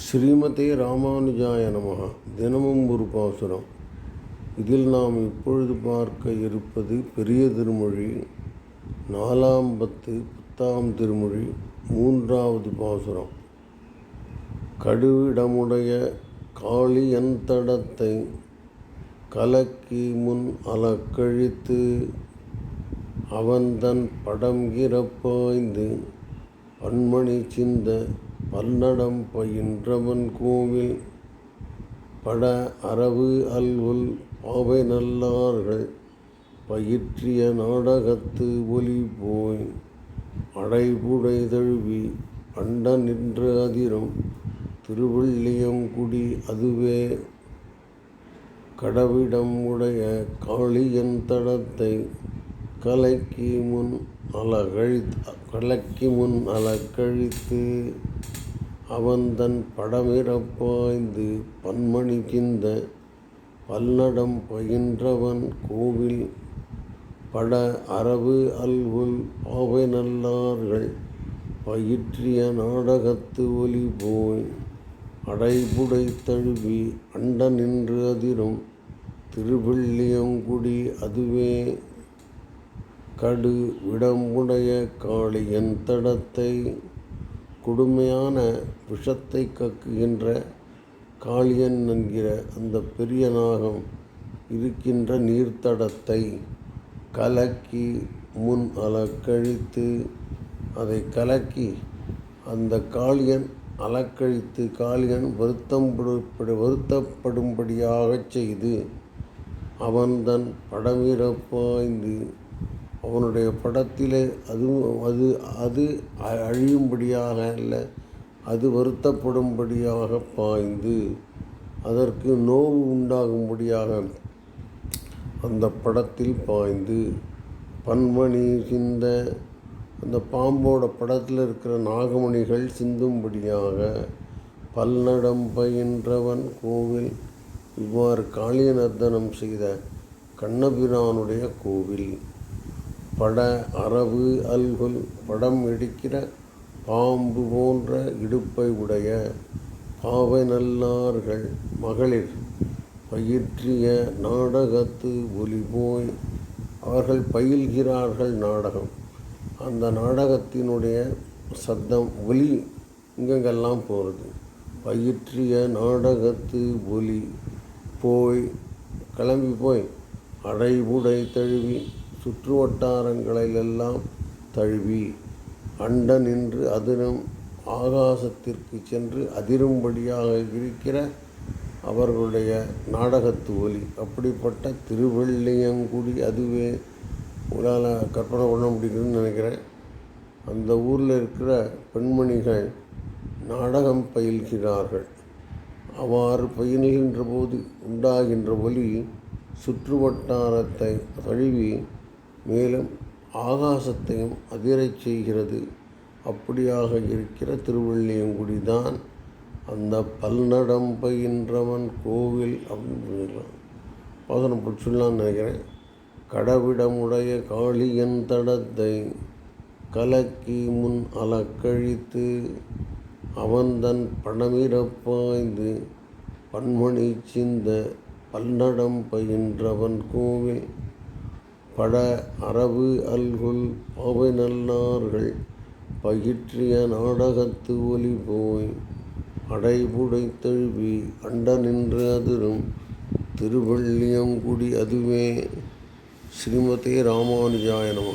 ஸ்ரீமதே ராமானுஜாய நமஹ தினமும் ஒரு பாசுரம். இதில் நாம் இப்பொழுது பார்க்க இருப்பது பெரிய திருமொழி நாலாம் பத்து பத்தாம் திருமொழி மூன்றாவது பாசுரம். கடுவிடமுடைய காளியன் தடத்தை கலக்கி முன் அலக்கழித்து அவன் தன் படம் இறப்பாய்ந்து பன்மணி சிந்த பன்னடம் பயின்றவன் கோவில் பட அரவு அல்வுல் பாவை நல்லார்கள் பயிற்றிய நாடகத்து ஒலி போய் அடைபுடை தழுவி அண்ட நின்று அதிரும் திருவள்ளியங்குடி அதுவே. கடவிடம் உடைய காளியன் தடத்தை கலக்கி முன் அலகழித் கலக்கி முன் அலக்கழித்து அவன்தன் படமிறப்பாய்ந்து பன்மணி கிந்த பல்லடம் பயின்றவன் கோவில் பட அரவு அல்குல் பாவை நல்லார்கள் பயிற்றிய நாடகத்து ஒலி போய் அடைபுடை தழுவி அண்ட நின்று அதிரும் திருவிள்ளியங்குடி அதுவே கடு விடமுடைய காளியன் தடத்தை கொடுமையான விஷத்தை கக்குகின்ற காளியன் என்கிற அந்த பெரிய நாகம் இருக்கின்ற நீர்த்தடத்தை கலக்கி முன் அலக்கழித்து அதை கலக்கி அந்த காளியன் அலக்கழித்து காளியன் வருத்தம் வருத்தப்படும்படியாகச் செய்து அவன் தன் படமிறப்பாய்ந்து அவனுடைய படத்திலே அதுவும் அது அது அழியும்படியாக அல்ல அது வருத்தப்படும்படியாக பாய்ந்து அதற்கு நோவு உண்டாகும்படியாக அந்த படத்தில் பாய்ந்து பன்மணி சிந்த அந்த பாம்போட படத்தில் இருக்கிற நாகமணிகள் சிந்தும்படியாக பல்நடம் பயின்றவன் கோவில் இவ்வாறு காளியநர்த்தனம் செய்த கண்ணபிரானுடைய கோவில். பட அரவு அல்குல் படம் எடுக்கிற பாம்பு போன்ற இடுப்பை உடைய பாவை நல்லார்கள் மகளிர் பயிற்றிய நாடகத்து ஒலி போய் அவர்கள் பயில்கிறார்கள் நாடகம். அந்த நாடகத்தினுடைய சத்தம் ஒலி இங்கெங்கெல்லாம் போகிறது பயிற்றிய நாடகத்து ஒலி போய் கிளம்பி போய் அடைவுடை தழுவி சுற்று வட்டாரங்களிலெல்லாம் தழுவி அண்ட நின்று அதிரும் ஆகாசத்திற்கு சென்று அதிரும்படியாக இருக்கிற அவர்களுடைய நாடகத்து ஒலி. அப்படிப்பட்ட திருவெள்ளியங்குடி அதுவே உங்களால் கற்பனை பண்ண முடியுதுன்னு நினைக்கிறேன். அந்த ஊரில் இருக்கிற பெண்மணிகள் நாடகம் பயில்கிறார்கள். அவ்வாறு பயில்கின்ற போது உண்டாகின்ற ஒலி சுற்று வட்டாரத்தை தழுவி மேலும் ஆகாசத்தையும் அதிரச் செய்கிறது. அப்படியாக இருக்கிற திருவள்ளியங்குடி தான் அந்த பல்நடம் பயின்றவன் கோவில் அப்படின்னு சொல்லிடலாம் பாசனம் சொல்லலாம்னு நினைக்கிறேன். கடவிடமுடைய காளியன் தடத்தை கலக்கி முன் அலக்கழித்து அவன்தன் படமிறப்பாய்ந்து பன்மணி சிந்த பல்நடம் பயின்றவன் கோவில் பட அரவு அல்குல் அவை நல்லார்கள் பயிற்றிய நாடகத்து ஒலி போய் அடைபுடை தழுவி அண்ட நின்று அதிரும் திருவள்ளியங்குடி அதுவே. ஸ்ரீமதி ராமானுஜாயனம்